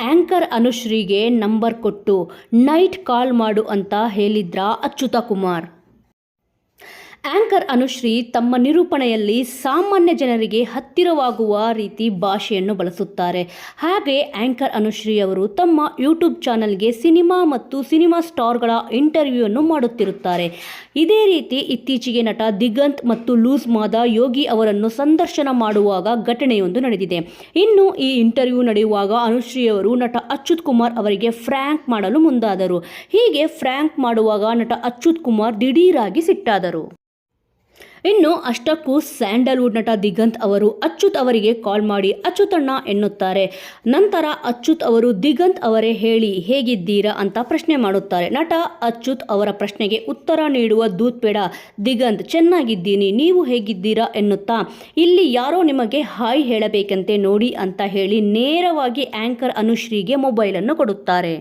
Anchor ಅನುಶ್ರೀಗೆ number ಕೊಟ್ಟು night call ಮಾಡು ಅಂತ ಹೇಳಿದ್ರಾ ಅಚ್ಯುತ ಕುಮಾರ್. ಆಂಕರ್ ಅನುಶ್ರೀ ತಮ್ಮ ನಿರೂಪಣೆಯಲ್ಲಿ ಸಾಮಾನ್ಯ ಜನರಿಗೆ ಹತ್ತಿರವಾಗುವ ರೀತಿ ಭಾಷೆಯನ್ನು ಬಳಸುತ್ತಾರೆ. ಹಾಗೆ ಆಂಕರ್ ಅನುಶ್ರೀ ಅವರು ತಮ್ಮ ಯೂಟ್ಯೂಬ್ ಚಾನಲ್ಗೆ ಸಿನಿಮಾ ಮತ್ತು ಸಿನಿಮಾ ಸ್ಟಾರ್ಗಳ ಇಂಟರ್ವ್ಯೂವನ್ನು ಮಾಡುತ್ತಿರುತ್ತಾರೆ. ಇದೇ ರೀತಿ ಇತ್ತೀಚೆಗೆ ನಟ ದಿಗಂತ್ ಮತ್ತು ಲೂಸ್ ಮಾದ ಯೋಗಿ ಅವರನ್ನು ಸಂದರ್ಶನ ಮಾಡುವಾಗ ಘಟನೆಯೊಂದು ನಡೆದಿದೆ. ಇನ್ನು ಈ ಇಂಟರ್ವ್ಯೂ ನಡೆಯುವಾಗ ಅನುಶ್ರೀ ಅವರು ನಟ ಅಚ್ಯುತ್ ಕುಮಾರ್ ಅವರಿಗೆ ಫ್ರ್ಯಾಂಕ್ ಮಾಡಲು ಮುಂದಾದರು. ಹೀಗೆ ಫ್ರ್ಯಾಂಕ್ ಮಾಡುವಾಗ ನಟ ಅಚ್ಯುತ್ ಕುಮಾರ್ ದಿಢೀರಾಗಿ ಸಿಟ್ಟಾದರು. ಇನ್ನು ಅಷ್ಟಕ್ಕೂ ಸ್ಯಾಂಡಲ್ವುಡ್ ನಟ ದಿಗಂತ್ ಅವರು ಅಚ್ಯುತ್ ಅವರಿಗೆ ಕಾಲ್ ಮಾಡಿ ಅಚ್ಯುತಣ್ಣ ಎನ್ನುತ್ತಾರೆ. ನಂತರ ಅಚ್ಯುತ್ ಅವರು ದಿಗಂತ್ ಅವರೇ ಹೇಳಿ ಹೇಗಿದ್ದೀರಾ ಅಂತ ಪ್ರಶ್ನೆ ಮಾಡುತ್ತಾರೆ. ನಟ ಅಚ್ಯುತ್ ಅವರ ಪ್ರಶ್ನೆಗೆ ಉತ್ತರ ನೀಡುವ ದೂತ್ ಬೇಡ ದಿಗಂತ್ ಚೆನ್ನಾಗಿದ್ದೀನಿ, ನೀವು ಹೇಗಿದ್ದೀರಾ ಎನ್ನುತ್ತಾ, ಇಲ್ಲಿ ಯಾರೋ ನಿಮಗೆ ಹಾಯ್ ಹೇಳಬೇಕಂತೆ ನೋಡಿ ಅಂತ ಹೇಳಿ ನೇರವಾಗಿ ಆಂಕರ್ ಅನುಶ್ರೀಗೆ ಮೊಬೈಲನ್ನು ಕೊಡುತ್ತಾರೆ.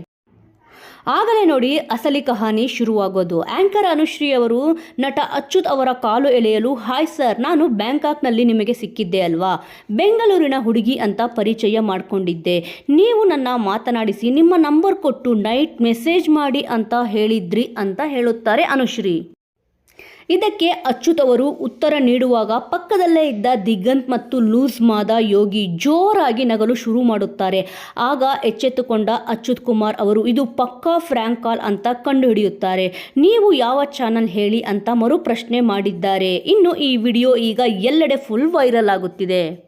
ಆಗಲೇ ನೋಡಿ ಅಸಲಿ ಕಹಾನಿ ಶುರುವಾಗೋದು. ಆಂಕರ್ ಅನುಶ್ರೀ ಅವರು ನಟ ಅಚ್ಯುತ್ ಅವರ ಕಾಲು ಎಳೆಯಲು, ಹಾಯ್ ಸರ್, ನಾನು ಬ್ಯಾಂಕಾಕ್ನಲ್ಲಿ ನಿಮಗೆ ಸಿಕ್ಕಿದ್ದೆ ಅಲ್ವಾ? ಬೆಂಗಳೂರಿನ ಹುಡುಗಿ ಅಂತ ಪರಿಚಯ ಮಾಡಿಕೊಂಡಿದ್ದೆ. ನೀವು ನನ್ನ ಮಾತನಾಡಿಸಿ, ನಿಮ್ಮ ನಂಬರ್ ಕೊಟ್ಟು ನೈಟ್ ಮೆಸೇಜ್ ಮಾಡಿ ಅಂತ ಹೇಳಿದ್ರಿ ಅಂತ ಹೇಳುತ್ತಾರೆ ಅನುಶ್ರೀ. ಇದಕ್ಕೆ ಅಚ್ಯುತ್ ಅವರು ಉತ್ತರ ನೀಡುವಾಗ ಪಕ್ಕದಲ್ಲೇ ಇದ್ದ ದಿಗಂತ್ ಮತ್ತು ಲೂಸ್ ಮಾದ ಯೋಗಿ ಜೋರಾಗಿ ನಗಲು ಶುರು ಮಾಡುತ್ತಾರೆ. ಆಗ ಎಚ್ಚೆತ್ತುಕೊಂಡ ಅಚ್ಯುತ್ ಕುಮಾರ್ ಅವರು, ಇದು ಪಕ್ಕಾ ಫ್ರ್ಯಾಂಕ್ ಕಾಲ್ ಅಂತ ಕಂಡುಹಿಡಿಯುತ್ತಾರೆ. ನೀವು ಯಾವ ಚಾನಲ್ ಹೇಳಿ ಅಂತ ಮರು ಪ್ರಶ್ನೆ ಮಾಡಿದ್ದಾರೆ. ಇನ್ನು ಈ ವಿಡಿಯೋ ಈಗ ಎಲ್ಲೆಡೆ ಫುಲ್ ವೈರಲ್ ಆಗುತ್ತಿದೆ.